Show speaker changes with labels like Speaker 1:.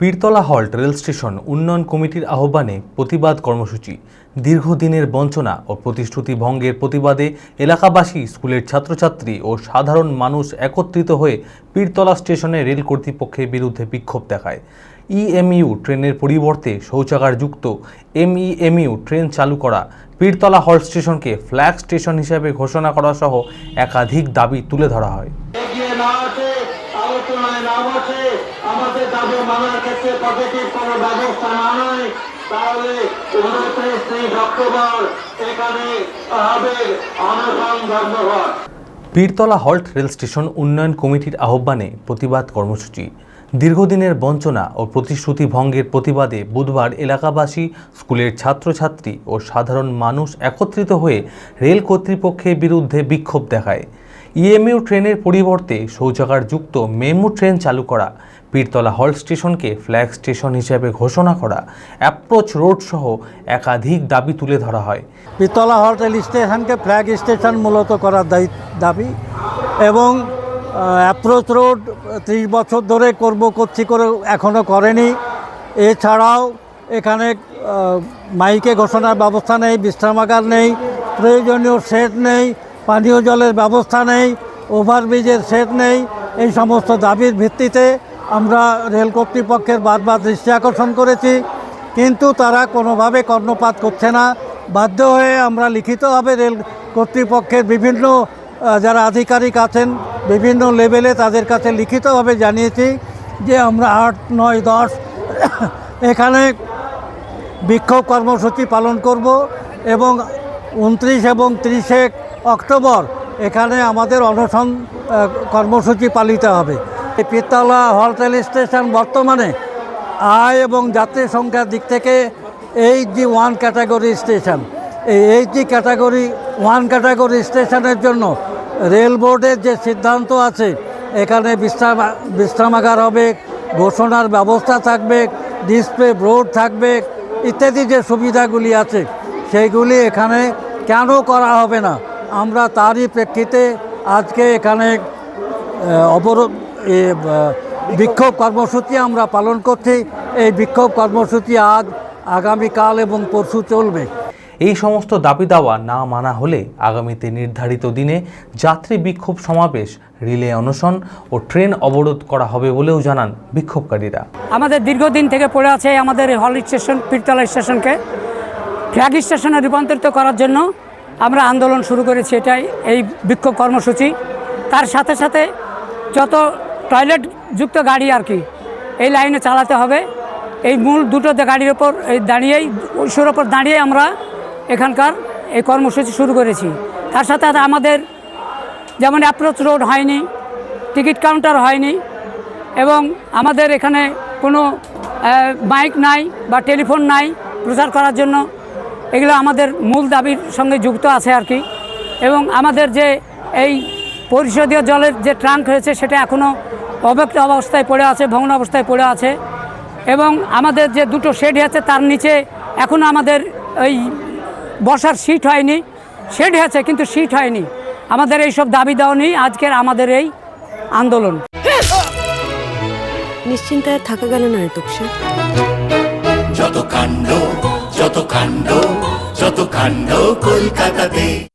Speaker 1: Pirtala halt rail station উন্নয়ন কমিটির আহ্বানে প্রতিবাদ কর্মসূচি। দীর্ঘদিনের বঞ্চনা ও প্রতিশ্রুতি ভঙ্গের প্রতিবাদে এলাকাবাসী, স্কুলের ছাত্রছাত্রী ও সাধারণ মানুষ একত্রিত হয়ে পীরতলা স্টেশনে রেল কর্তৃপক্ষের বিরুদ্ধে বিক্ষোভ দেখায়। ইএমইউ ট্রেনের পরিবর্তে শৌচাগারযুক্ত এমইএমইউ ট্রেন চালু করা, পীরতলা হল্ট স্টেশনকে ফ্ল্যাগ স্টেশন হিসেবে ঘোষণা করা সহ একাধিক দাবি তুলে ধরা হয়।
Speaker 2: আমাদের দাবি মানার ক্ষেত্রে পজিটিভ কোনো ব্যবস্থা না নেয়, তাহলে উনত্রিশ ত্রিশ অক্টোবর এখানে হবে অনশন ধর্মঘট।
Speaker 1: পীরতলা হল্ট রেল স্টেশন উন্নয়ন কমিটির আহ্বানে প্রতিবাদ কর্মসূচি। দীর্ঘদিনের বঞ্চনা ও প্রতিশ্রুতি ভঙ্গের প্রতিবাদে বুধবার এলাকাবাসী, স্কুলের ছাত্রছাত্রী ও সাধারণ মানুষ একত্রিত হয়ে রেল কর্তৃপক্ষের বিরুদ্ধে বিক্ষোভ দেখায়। ইএমইউ ট্রেনের পরিবর্তে শৌচাগারযুক্ত মেমু ট্রেন চালু করা পীরতলা হল স্টেশনকে ফ্ল্যাগ স্টেশন হিসেবে ঘোষণা করা, অ্যাপ্রোচ রোড সহ একাধিক দাবি তুলে ধরা হয়।
Speaker 3: পিতলা হল্ট রেল স্টেশনকে ফ্ল্যাগ স্টেশন মূলত করার দাবি এবং অ্যাপ্রোচ রোড ত্রিশ বছর ধরে করব করছি করে এখনও করেনি। এছাড়াও এখানে মাইকে ঘোষণার ব্যবস্থা নেই, বিশ্রামাগার নেই, প্রয়োজনীয় সেট নেই, পানীয় জলের ব্যবস্থা নেই, ওভারব্রিজের সেট নেই, এই সমস্ত দাবির ভিত্তিতে আমরা রেল কর্তৃপক্ষের বারবার দৃষ্টি আকর্ষণ করেছি, কিন্তু তারা কোনোভাবে কর্ণপাত করছে না। বাধ্য হয়ে আমরা লিখিতভাবে রেল কর্তৃপক্ষের বিভিন্ন যারা আধিকারিক আছেন, বিভিন্ন লেভেলে তাদের কাছে লিখিতভাবে জানিয়েছি যে আমরা আট, নয়, দশ, এখানে বিক্ষোভ কর্মসূচি পালন করব এবং উনত্রিশ এবং তিরিশে অক্টোবর এখানে আমাদের অনশন কর্মসূচি পালিত হবে। পিতলা হল রেল স্টেশন বর্তমানে আয় এবং যাত্রী সংখ্যার দিক থেকে এই জি ওয়ান ক্যাটাগরি স্টেশন এই H G category one category স্টেশনের জন্য রেল বোর্ডের যে সিদ্ধান্ত আছে, এখানে বিশ্রাম, বিশ্রামাগার হবে, ঘোষণার ব্যবস্থা থাকবে ডিসপ্লে বোর্ড থাকবে, ইত্যাদি যে সুবিধাগুলি আছে, সেইগুলি এখানে কেন করা হবে না? আমরা তারই প্রেক্ষিতে আজকে এখানে অবরোধ বিক্ষোভ কর্মসূচি আমরা পালন করছি। এই বিক্ষোভ কর্মসূচি আজ আগামীকাল এবং পরশু চলবে।
Speaker 1: এই সমস্ত দাবি দাওয়া না মানা হলে আগামীতে নির্ধারিত দিনে যাত্রী বিক্ষোভ সমাবেশ রিলে অনশন ও ট্রেন অবরোধ করা হবে বলেও জানান বিক্ষোভকারীরা।
Speaker 4: আমাদের দীর্ঘদিন থেকে পড়ে আছে আমাদের এই হল স্টেশন পীরতলা স্টেশনকে। ফ্ল্যাগ স্টেশনে রূপান্তরিত করার জন্য আমরা আন্দোলন শুরু করেছি এটাই এই বিক্ষোভ কর্মসূচি। তার সাথে সাথে যত টয়লেট যুক্ত গাড়ি আর কি। এই লাইনে চালাতে হবে। এই মূল দুটো গাড়ির ওপর এই দাঁড়িয়েই ওইসুর ওপর দাঁড়িয়ে আমরা এখানকার এই কর্মসূচি শুরু করেছি। তার সাথে সাথে আমাদের যেমন অ্যাপ্রোচ রোড হয়নি টিকিট কাউন্টার হয়নি এবং আমাদের এখানে কোনো মাইক নাই বা টেলিফোন নাই প্রচার করার জন্য। এগুলো আমাদের মূল দাবির সঙ্গে যুক্ত আছে আর কি। এবং আমাদের যে এই পরিষদীয় জলের যে ট্রাঙ্ক হয়েছে সেটা এখনও অব্যক্ত অবস্থায় পড়ে আছে ভগ্ন অবস্থায় পড়ে আছে এবং আমাদের যে দুটো শেড আছে তার নিচে এখনও আমাদের ওই বসার সিট হয়নি। শেড আছে কিন্তু সিট হয়নি। আমাদের এই সব দাবি দেওয়া নেই আজকের আমাদের এই আন্দোলন।
Speaker 5: নিশ্চিন্তায় থাকা গেল না
Speaker 6: যত কাণ্ড যত কাণ্ড যত কাণ্ড কলকাতাতে।